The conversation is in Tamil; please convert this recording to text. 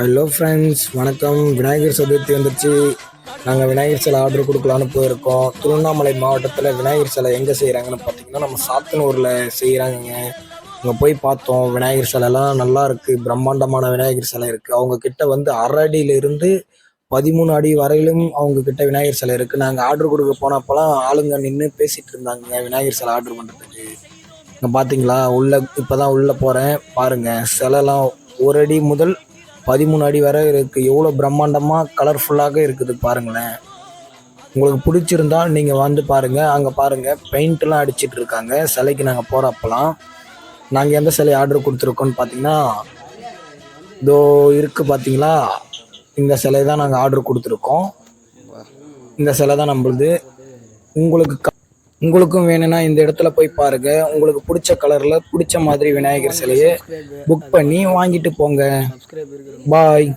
ஹலோ ஃப்ரெண்ட்ஸ் வணக்கம். விநாயகர் சதுர்த்தி வந்துருச்சு. நாங்கள் விநாயகர் சிலை ஆர்டர் கொடுக்கலான்னு போயிருக்கோம். திருவண்ணாமலை மாவட்டத்தில் விநாயகர் சிலை எங்கே செய்கிறாங்கன்னு பார்த்தீங்கன்னா நம்ம சாத்தனூரில் செய்கிறாங்கங்க அங்கே போய் பார்த்தோம். விநாயகர் சிலைலாம் நல்லா இருக்குது பிரம்மாண்டமான விநாயகர் சிலை இருக்குது அவங்க கிட்ட வந்து அரை அடியிலிருந்து பதிமூணு அடி வரையிலும் அவங்க கிட்ட விநாயகர் சிலை இருக்குது நாங்கள் ஆர்டர் கொடுக்க போனப்போலாம் ஆளுங்க நின்று பேசிகிட்டு இருந்தாங்க விநாயகர் சிலை ஆர்டர் பண்ணுறதுக்கு இங்கே பார்த்தீங்களா உள்ளே இப்போ தான் உள்ளே போகிறேன் பாருங்கள் சிலைலாம் ஒரு அடி முதல் பதிமூணு அடி வரை இருக்குது எவ்வளோ பிரம்மாண்டமாக கலர்ஃபுல்லாக இருக்குது பாருங்களேன். உங்களுக்கு பிடிச்சிருந்தா நீங்கள் வந்து பாருங்கள் அங்கே பாருங்கள் பெயிண்ட்லாம் அடிச்சிட்டு இருக்காங்க. சிலைக்கு நாங்கள் போகிறப்பலாம் நாங்கள் எந்த சிலை ஆர்டர் கொடுத்துருக்கோன்னு பார்த்தீங்கன்னா இதோ இருக்குது பார்த்தீங்களா இந்த சிலை தான் நாங்கள் ஆர்டர் கொடுத்துருக்கோம். இந்த சிலை தான் நம்மளுது. உங்களுக்கு க- உங்களுக்கும் வேணும்னா இந்த இடத்துல போய் பாருங்க. உங்களுக்கு பிடிச்ச கலர்ல பிடிச்ச மாதிரி விநாயகர் சிலையை புக் பண்ணி வாங்கிட்டு போங்க. பாய்